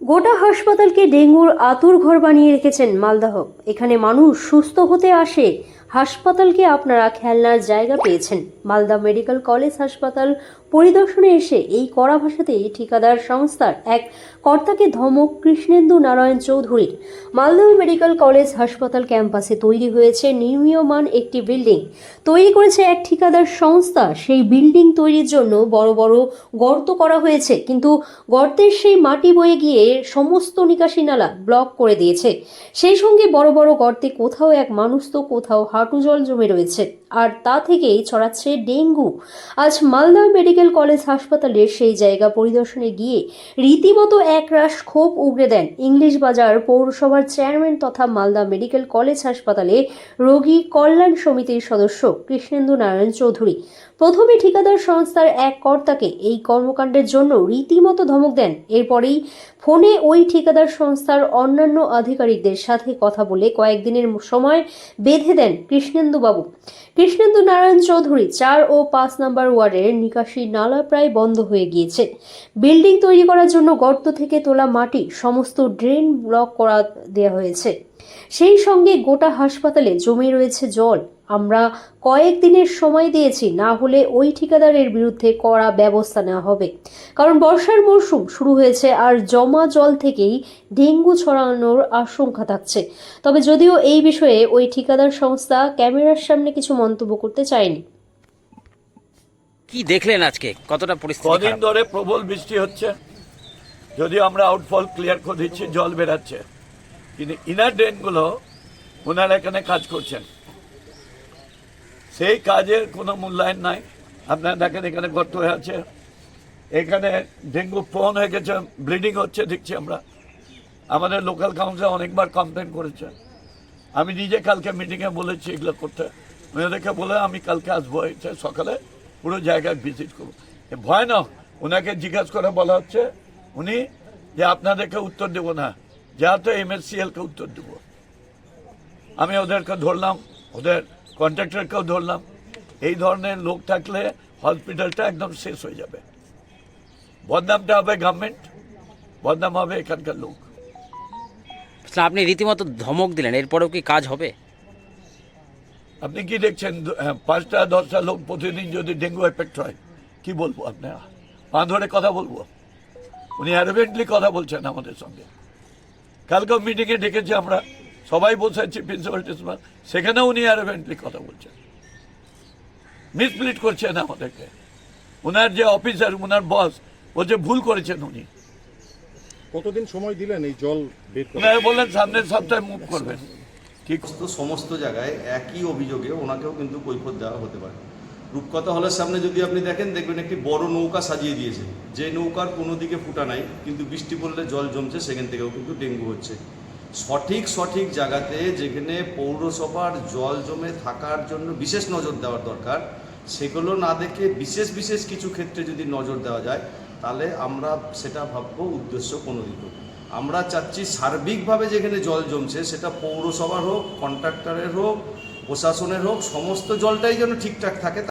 গোটা হাসপাতালকে ডেঙ্গুর আতুর ঘর বানিয়ে রেখেছেন মালদাহ। এখানে মানুষ সুস্থ হতে আসে। হাসপাতালকে আপনারা খেলনার জায়গা পেয়েছেন। মালদা মেডিকেল কলেজ হাসপাতাল পরিদর্শনে এসে এই কড়া ভাষাতেই ঠিকাদার সংস্থার এক কর্তাকে ধমক কৃষ্ণেন্দু নারায়ণ চৌধুরীর। মালদহ মেডিকেল কলেজ হাসপাতাল ক্যাম্পাসে তৈরি হয়েছে নির্মীয়মান একটি বিল্ডিং। তৈরি করেছে এক ঠিকাদার সংস্থা। সেই বিল্ডিং তৈরির জন্য বড় বড় গর্ত করা হয়েছে। কিন্তু গর্তের সেই মাটি বয়ে গিয়ে সমস্ত নিকাশি নালা ব্লক করে দিয়েছে। সেই সঙ্গে বড় বড় গর্তে কোথাও এক মানুষ তো কোথাও হাঁটু জল জমে রয়েছে। আর তা থেকেই ছড়াচ্ছে ডেঙ্গু। আজ মালদা মেডিকেল কলেজ হাসপাতালের সেই জায়গা পরিদর্শনে গিয়ে রীতিমতো একরাশ ক্ষোভ উগড়ে দেন ইংলিশ বাজার পৌরসভার চেয়ারম্যান তথা মালদা মেডিকেল কলেজ হাসপাতালে রোগী কল্যাণ সমিতির সদস্য কৃষ্ণেন্দু নারায়ণ চৌধুরী। প্রথমে ঠিকাদার সংস্থার এক কর্তাকে এই কর্মকাণ্ডের জন্য রীতিমতো ধমক দেন। এরপরেই ফোনে ওই ঠিকাদার সংস্থার অন্যান্য আধিকারিকদের সাথে কথা বলে কয়েকদিনের সময় বেঁধে দেন কৃষ্ণেন্দুবাবু। কৃষ্ণেন্দু নারায়ণ চৌধুরী চার ও পাঁচ নম্বর ওয়ার্ডের নিকাশি নালা প্রায় বন্ধ হয়ে গিয়েছে। বিল্ডিং তৈরি করার জন্য গর্ত থেকে তোলা মাটি, সমস্ত ড্রেন ব্লক করা দেওয়া হয়েছে। সেই সঙ্গে গোটা হাসপাতালে জমে রয়েছে জল। আমরা কয়েকদিনের সময় দিয়েছি, না হলে ওই ঠিকাদারের বিরুদ্ধে কড়া ব্যবস্থা নেওয়া হবে। কারণ বর্ষার মরশুম শুরু হয়েছে আর জমা জল থেকেই ডেঙ্গু ছড়ানোর আশঙ্কা থাকছে। তবে যদিও এই বিষয়ে ওই ঠিকাদার সংস্থা ক্যামেরার সামনে কিছু মন্তব্য করতে চায়নি। কি দেখলেন আজকে? কতটা পরিস্থিতি কদিন ধরে প্রবল বৃষ্টি হচ্ছে। যদিও আমরা আউটফল ক্লিয়ার করে দিচ্ছি, জল বেরাচ্ছে। কিন্তু ইনার ড্রেনগুলো ওনারা এখানে কাজ করছেন। সেই কাজের কোনো মূল্যায়ন নাই। আপনারা দেখেন এখানে গর্ত হয়ে আছে। এখানে ডেঙ্গু প্রন হয়ে গেছে ব্লিডিং হচ্ছে, দেখছি আমরা। আমাদের লোকাল কাউন্সিল অনেকবার কমপ্লেন করেছে। আমি নিজে কালকে মিটিংয়ে বলেছি এগুলো করতে। ওনাদেরকে বলে, আমি কালকে আসব সকালে। পুরো জায়গায় ভিজিট করব। ভয় না ওনাকে জিজ্ঞাসা করে বলা হচ্ছে, উনি যে আপনাদেরকে উত্তর দেবো না যা তো এমএসসিএলকে উত্তর দেবো। আমি ওদেরকে ধরলাম, ওদের কন্ট্রাক্টরকেও ধরলাম। এই ধরনের লোক থাকলে হসপিটালটা একদম শেষ হয়ে যাবে। বদনামটা হবে গভর্নমেন্ট বদনাম হবে এখানকার লোক। আপনি রীতিমতো ধমক দিলেন, এরপরেও কি কাজ হবে? আপনি কি দেখছেন হ্যাঁ, পাঁচটা দশটা লোক প্রতিদিন যদি ডেঙ্গু এফেক্ট হয় কি বলব আপনারা? পা ধরে কথা বলব? উনি অ্যারোভেন্টলি কথা বলছেন আমাদের সঙ্গে। কালকেও মিটিংয়ে ডেকেছি আমরা সবাই বসে আছি প্রিন্সিপাল টিন্সিপাল সেখানেও উনি অ্যারোভেন্টলি কথা বলছেন। মিসপ্লিট করছেন আমাদেরকে। ওনার যে অফিসার ওনার বস ও যে ভুল করেছেন উনি। কতদিন সময় দিলেন এই জল বের বললেন সামনের সপ্তাহে মুভ করবেন। ঠিক সমস্ত জায়গায় একই অভিযোগে ওনাকেও কিন্তু কৈফত দেওয়া হতে পারে। রূপকথা হলের সামনে যদি আপনি দেখেন, দেখবেন একটি বড় নৌকা সাজিয়ে দিয়েছে। যে নৌকার কোনো দিকে ফুটা নাই, কিন্তু বৃষ্টি পড়লে জল জমছে, সেখান থেকেও কিন্তু ডেঙ্গু হচ্ছে। সঠিক সঠিক জায়গাতে যেখানে পৌরসভার জল জমে থাকার জন্য বিশেষ নজর দেওয়ার দরকার, সেগুলো না দেখে বিশেষ বিশেষ কিছু ক্ষেত্রে যদি নজর দেওয়া যায়, তাহলে আমরা সেটা ভাববো উদ্দেশ্য কোনো প্রণোদিত আমরা চাচ্ছি সার্বিকভাবে যেখানে জল জমছে, সেটা পৌরসভার হোক, কন্ট্রাক্টরের হোক, প্রশাসনের হোক, সমস্ত জলটাই যেন ঠিকঠাক থাকে।